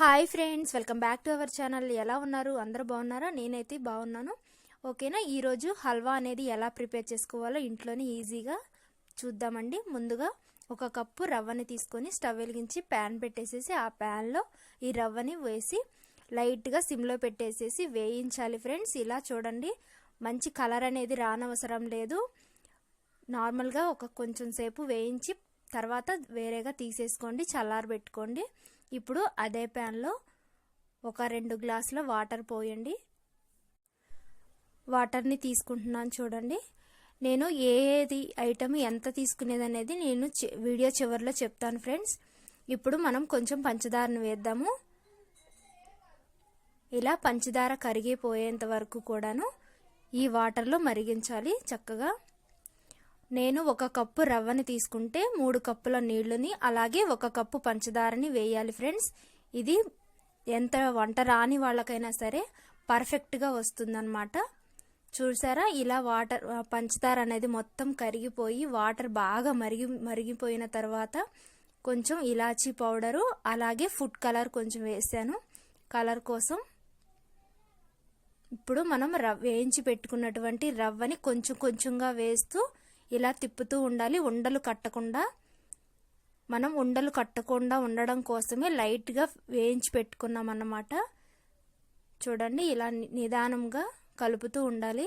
Hi friends welcome back to our channel. ఎలా ఉన్నారు? అందరూ బాగున్నారా? నేనైతే బాగున్నాను. ఓకేనా? ఈరోజు హల్వా అనేది ఎలా ప్రిపేర్ చేసుకోవాలో ఇంట్లోనే ఈజీగా చూద్దామండి. ముందుగా ఒక కప్పు రవ్వని తీసుకొని స్టవ్ వెలిగించి ప్యాన్ పెట్టేసేసి ఆ ప్యాన్లో ఈ రవ్వని వేసి లైట్గా సిమ్లో పెట్టేసేసి వేయించాలి ఫ్రెండ్స్. ఇలా చూడండి మంచి కలర్ అనేది రానవసరం లేదు. నార్మల్గా ఒక కొంచెం సేపు వేయించి తర్వాత వేరేగా తీసేసుకోండి చల్లారబెట్టుకోండి ఇప్పుడు అదే ప్యాన్లో ఒక రెండు గ్లాసుల వాటర్ పోయండి. వాటర్ని తీసుకుంటున్నాను చూడండి. నేను ఏది ఐటమ్ ఎంత తీసుకునేది అనేది నేను వీడియో చివరిలో చెప్తాను ఫ్రెండ్స్ ఇప్పుడు మనం కొంచెం పంచదారను వేద్దాము. ఇలా పంచదార కరిగిపోయేంత వరకు కూడాను ఈ వాటర్లో మరిగించాలి చక్కగా. నేను ఒక కప్పు రవ్వని తీసుకుంటే మూడు కప్పుల నీళ్ళుని అలాగే ఒక కప్పు పంచదారని వేయాలి ఫ్రెండ్స్. ఇది ఎంత వంట రాని వాళ్ళకైనా సరే పర్ఫెక్ట్గా వస్తుందన్నమాట. చూసారా? ఇలా వాటర్ పంచదార అనేది మొత్తం కరిగిపోయి వాటర్ బాగా మరిగి మరిగిపోయిన తర్వాత కొంచెం ఇలాచీ పౌడరు అలాగే ఫుడ్ కలర్ కొంచెం వేసాను. కలర్ కోసం ఇప్పుడు మనం రవ్ వేయించి పెట్టుకున్నటువంటి రవ్వని కొంచెం కొంచెంగా వేస్తూ ఇలా తిప్పుతూ ఉండాలి. ఉండలు కట్టకుండా మనం ఉండలు కట్టకుండా ఉండడం కోసమే లైట్గా వేయించి పెట్టుకున్నాం అన్నమాట. చూడండి ఇలా నిదానంగా కలుపుతూ ఉండాలి.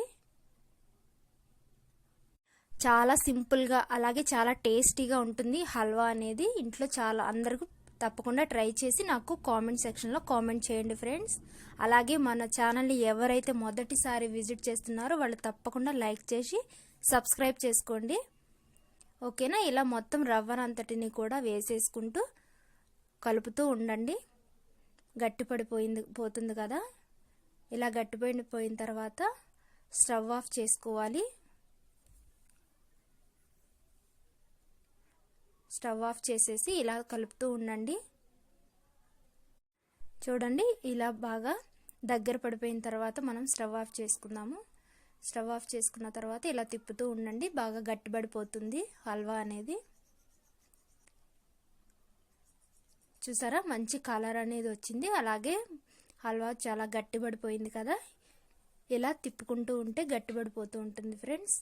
చాలా సింపుల్గా అలాగే చాలా టేస్టీగా ఉంటుంది హల్వా అనేది. ఇంట్లో చాలా అందరికీ తప్పకుండా ట్రై చేసి నాకు కామెంట్ సెక్షన్లో కామెంట్ చేయండి ఫ్రెండ్స్. అలాగే మన ఛానల్ని ఎవరైతే మొదటిసారి విజిట్ చేస్తున్నారో వాళ్ళు తప్పకుండా లైక్ చేసి సబ్స్క్రైబ్ చేసుకోండి. ఓకేనా? ఇలా మొత్తం రవ్వనంతటిని కూడా వేసేసుకుంటూ కలుపుతూ ఉండండి. గట్టిపడిపోయింది పోతుంది కదా? ఇలా గట్టిపడిపోయిన తర్వాత స్టవ్ ఆఫ్ చేసుకోవాలి. స్టవ్ ఆఫ్ చేసేసి ఇలా కలుపుతూ ఉండండి. చూడండి ఇలా బాగా దగ్గర పడిపోయిన తర్వాత మనం స్టవ్ ఆఫ్ చేసుకుందాము. స్టవ్ ఆఫ్ చేసుకున్న తర్వాత ఇలా తిప్పుతూ ఉండండి. బాగా గట్టిపడిపోతుంది హల్వా అనేది. చూసారా? మంచి కలర్ అనేది వచ్చింది. అలాగే హల్వా చాలా గట్టిపడిపోయింది కదా. ఇలా తిప్పుకుంటూ ఉంటే గట్టిపడిపోతూ ఉంటుంది ఫ్రెండ్స్.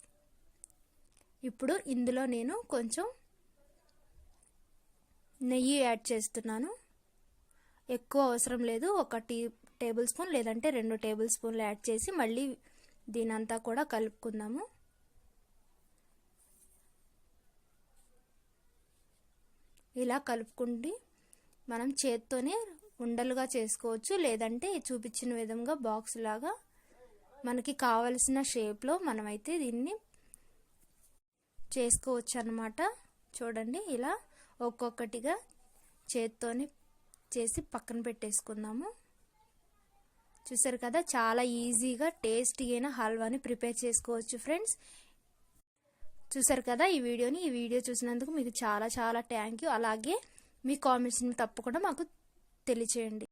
ఇప్పుడు ఇందులో నేను కొంచెం నెయ్యి యాడ్ చేస్తున్నాను. ఎక్కువ అవసరం లేదు. ఒక టీ టేబుల్ స్పూన్ లేదంటే రెండు టేబుల్ స్పూన్లు యాడ్ చేసి మళ్ళీ దీనంతా కూడా కలుపుకుందాము. ఇలా కలుపుకుండి మనం చేత్తోనే ఉండలుగా చేసుకోవచ్చు. లేదంటే చూపించిన విధంగా బాక్స్ లాగా మనకి కావలసిన షేప్లో మనమైతే దీన్ని చేసుకోవచ్చు అనమాట చూడండి ఇలా ఒక్కొక్కటిగా చేత్తోని చేసి పక్కన పెట్టేసుకుందాము. చూసారు కదా? చాలా ఈజీగా టేస్టీ అయిన హల్వాని ప్రిపేర్ చేసుకోవచ్చు ఫ్రెండ్స్. చూసారు కదా ఈ వీడియోని? ఈ వీడియో చూసినందుకు మీకు చాలా చాలా థ్యాంక్ యూ. అలాగే మీ కామెంట్స్ని తప్పకుండా మాకు తెలియచేయండి.